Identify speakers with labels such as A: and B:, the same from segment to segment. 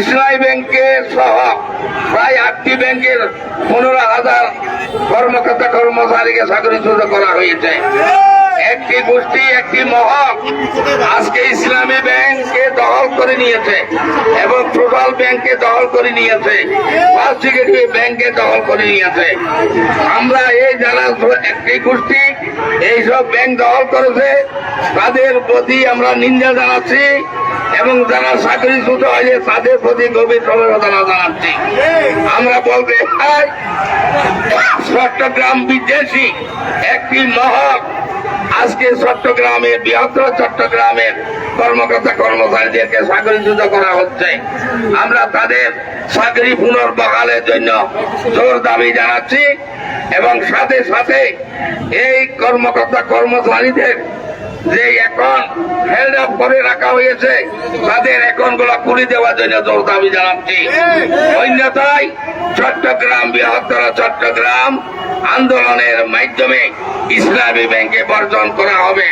A: ইসলামী ব্যাংকে সহ প্রায় আটটি ব্যাংকের পনেরো হাজার কর্মকর্তা কর্মচারীকে চাকরিচ্যুত করা হয়েছে। একটি গোষ্ঠী, একটি মহল আজকে ইসলামী ব্যাংকে দখল করে নিয়েছে এবং টোটাল ব্যাংকে দখল করে নিয়েছে। ফার্স্ট সিকিউরিটি ব্যাংকে দখল করে নিয়েছে। আমরা এই যারা একটি গোষ্ঠী, এইসব ব্যাংক দখল করেছে, তাদের প্রতি আমরা নিন্দা জানাচ্ছি এবং যারা চাকরিচ্যুত হয়েছে, তাদের প্রতি গভীর সমবেদনা জানাচ্ছি। আমরা বলতে চট্টগ্রাম বিদ্বেষী একটি মহৎ আজকে চট্টগ্রামের বৃহত্তর চট্টগ্রামের কর্মকর্তা কর্মচারীদেরকে চাকরিচ্যুত করা হচ্ছে। আমরা তাদের চাকরি পুনর্বহালের জন্য জোর দাবি জানাচ্ছি এবং সাথে সাথে এই কর্মকর্তা কর্মচারীদের যে এখন হেল্ড আপ করে রাখা হয়েছে তাদের এখনগুলা খুলে দেওয়ার জন্য জোর দাবি জানাচ্ছি। অন্যথায় চট্টগ্রাম বৃহত্তর চট্টগ্রাম আন্দোলনের মাধ্যমে ইসলামী ব্যাংকে বর্জন করা হবে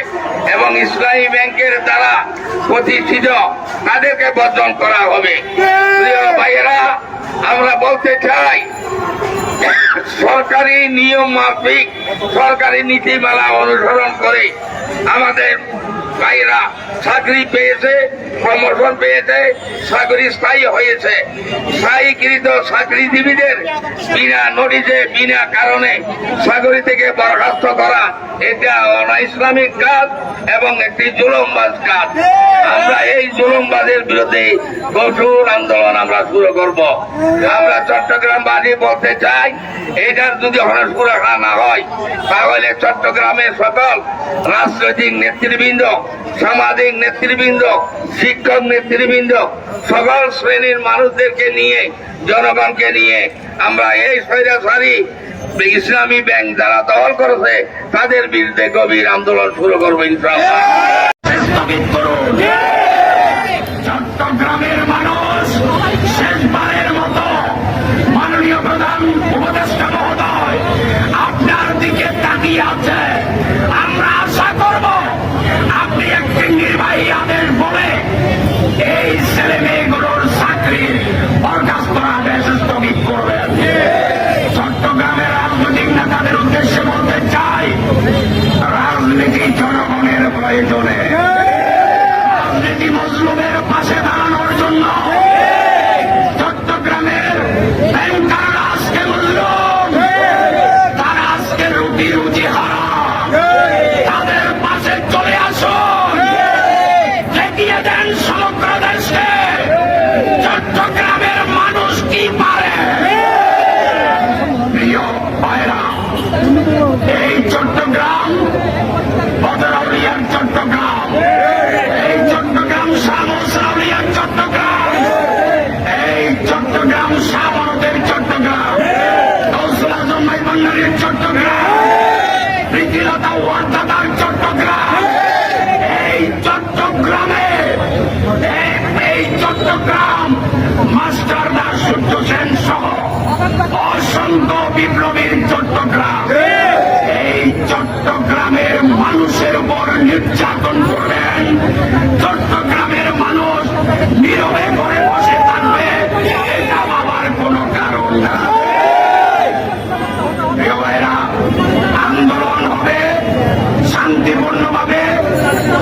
A: এবং ইসলামী ব্যাংকের দ্বারা প্রতিষ্ঠিত তাদেরকে বর্জন করা হবে। ভাইয়েরা, আমরা বলতে চাই, সরকারি নিয়ম মাফিক, সরকারি নীতিমালা অনুসরণ করে আমাদের ভাইরা চাকরি পেয়েছে প্রমোশন পেয়েছে, চাকরি স্থায়ী হয়েছে। স্থায়ীকৃত চাকরিজীবীদের বিনা নোটিশে বিনা কারণে চাকরি থেকে বরখাস্ত করা, এটা ইসলামিক কাজ এবং একটি জুলুমবাজ কাজ। আমরা এই জুলুমবাজের বিরুদ্ধে কঠোর আন্দোলন আমরা শুরু করব। আমরা চট্টগ্রাম চট্টগ্রামবাসী বলতে চাই, এটার যদি সুরাখা না হয়, তাহলে চট্টগ্রামের সকল রাজনৈতিক নেতৃবৃন্দ সামাজিক নেতৃবৃন্দ, শিক্ষক নেতৃবৃন্দ, সকল শ্রেণির মানুষদেরকে নিয়ে, জনগণকে নিয়ে আমরা এই স্বৈরাচারী ইসলামী ব্যাংক যারা দখল করেছে, তাদের বিরুদ্ধে গভীর আন্দোলন শুরু করব ইনশাআল্লাহ।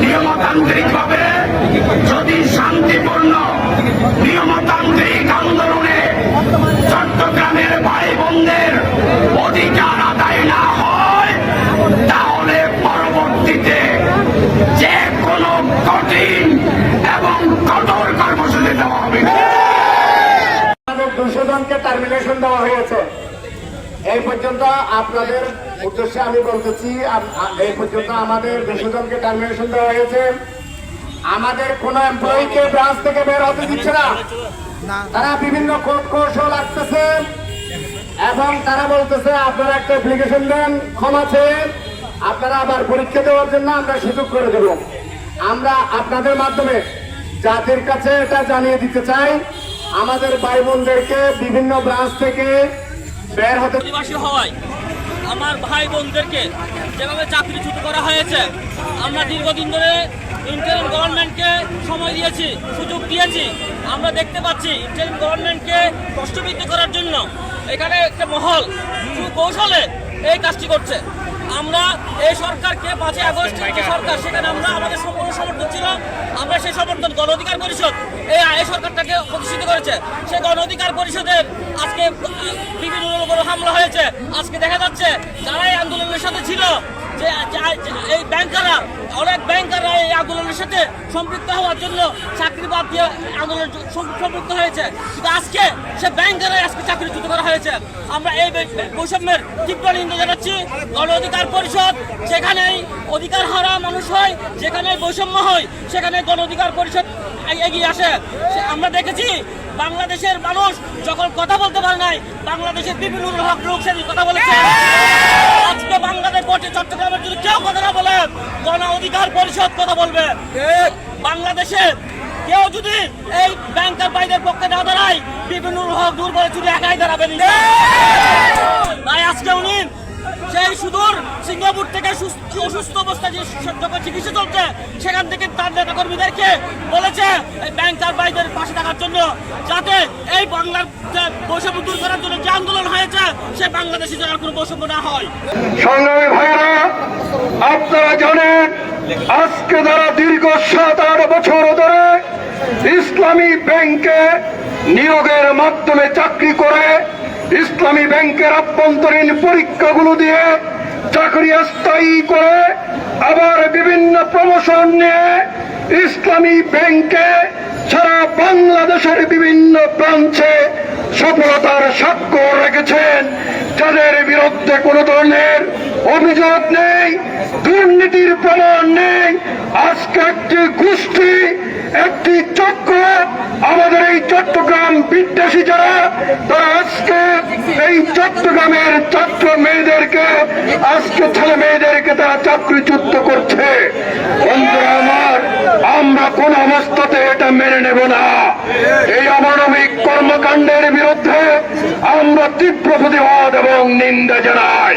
B: নিয়মতান্ত্রিক ভাবে যদি শান্তিপূর্ণ নিয়মতান্ত্রিক আন্দোলনে চট্টগ্রামের ভাই বোনদের অধিকার আদায় না হয়, তাহলে পরবর্তীতে যে কোনো কঠিন এবং কঠোর কর্মসূচি দেওয়া হবে।
C: দুশো জনকে টার্মিনেশন দেওয়া হয়েছে। এই পর্যন্ত আপনাদের উদ্দেশ্যে আমি বলতেছি এই পর্যন্ত আমাদের দুশো জনকে টার্মিনেশন দেওয়া হয়েছে। আমাদের কোন এমপ্লয়িকে ব্রাঞ্চ থেকে বের হতে দিচ্ছে না। তারা বিভিন্ন কৌট কৌশল আসতেছে এবং তারা বলতেছে, আপনারা একটা অ্যাপ্লিকেশন দেন, ক্ষমা চেয়ে আপনারা আবার পরীক্ষা দেওয়ার জন্য আমরা সুযোগ করে দেব। আমরা আপনাদের মাধ্যমে জাতির কাছে এটা জানিয়ে দিতে চাই, আমাদের ভাই বোনদেরকে বিভিন্ন ব্রাঞ্চ থেকে বের হতে
D: হওয়ায়। আমার ভাই বোনদেরকে যেভাবে চাকরিচ্যুত করা হয়েছে, আমরা দীর্ঘদিন ধরে ইন্টারিম গভর্নমেন্টকে সময় দিয়েছি, সুযোগ দিয়েছি। আমরা দেখতে পাচ্ছি ইন্টারিম গভর্নমেন্টকে কষ্টবিদ্ধ করার জন্য এখানে একটা মহল, সুকৌশলে এই কাজটি করছে। আমরা এই সরকারকে পাঁচই আগস্ট সরকার, সেখানে আমরা আমাদের সম্পূর্ণ সমর্থন ছিল। আমরা সেই সমর্থন গণ অধিকার পরিষদ, এই সরকারটাকে প্রতিষ্ঠিত করেছে। সেই গণ অধিকার পরিষদের আজকে বিভিন্ন হামলা হয়েছে। আজকে দেখা যাচ্ছে যারা এই আন্দোলনের সাথে ছিল যে এই ব্যাংকাররা, অনেক ব্যাংকাররা এই আন্দোলনের সাথে সম্পৃক্ত হওয়ার জন্য চাকরি বাদ দিয়ে আন্দোলন সম্পৃক্ত হয়েছে। কিন্তু আজকে সে ব্যাংকারে আজকে চাকরিচ্যুত করা হয়েছে। আমরা এই বৈষম্যের তীব্র নিন্দা জানাচ্ছি। গণ অধিকার পরিষদ, যেখানেই অধিকার হারা মানুষ হয় যেখানে বৈষম্য হয় সেখানে গণ অধিকার পরিষদ এগিয়ে আসে। আমরা দেখেছি বাংলাদেশের মানুষ যখন কথা বলতে পারে নাই, বাংলাদেশের বিভিন্ন লোক লোক সেদিন কথা বলেছে। আজকে বাংলাদেশ বটে চট্টগ্রামের যদি কেউ কথা না বলে গণ অধিকার পরিষদ কথা বলবে। বাংলাদেশে কেউ যদি এই ব্যাংকের বাইরের পক্ষে না দাঁড়ায় বিভিন্ন হক দূর করে যদি একাই দাঁড়াবেন তাই আজকে উনি সেই সুদূর সিঙ্গাপুর থেকে সুস্থ, অসুস্থ অবস্থায় যে যখন চিকিৎসা চলছে, সেখান থেকে তার নেতা কর্মীদেরকে বলেছে এই ব্যাংকার ভাইদের পাশে থাকার জন্য, যাতে এই বাংলার বৈষম্য দূর করার জন্য যে আন্দোলন হয়েছে, সে বাংলাদেশি জায়গার কোনো বৈষম্য না হয়।
B: সংগ্রামী ভাইরা, আপনারা জানেন, আজকে যারা দীর্ঘ সাত আট বছর ধরে ইসলামী ব্যাংকে নিয়োগের মাধ্যমে চাকরি করে ইসলামী ব্যাংকের আভ্যন্তরীণ পরীক্ষাগুলো দিয়ে চাকরি স্থায়ী করে আবার বিভিন্ন প্রমোশন নিয়ে ইসলামী ব্যাংকে সারা বাংলাদেশের বিভিন্ন ব্রাঞ্চে সফলতার স্বাক্ষর রেখেছেন। যাদের বিরুদ্ধে কোনো ধরনের অভিযোগ নেই, দুর্নীতির প্রমাণ নেই, আজকে একটি গোষ্ঠী একটি চক্র আমাদের এই চট্টগ্রাম বিদ্বেষী যারা, তারা আজকে এই চট্টগ্রামের ছাত্র মেয়েদেরকে, আজকে ছেলে মেয়েদেরকে তারা চাকরিচ্যুত করছে। আমার, আমরা কোন অবস্থাতে এটা মেনে নেব না। এই অমানবিক কর্মকাণ্ডের বিরুদ্ধে আমরা তীব্র প্রতিবাদ এবং নিন্দা জানাই।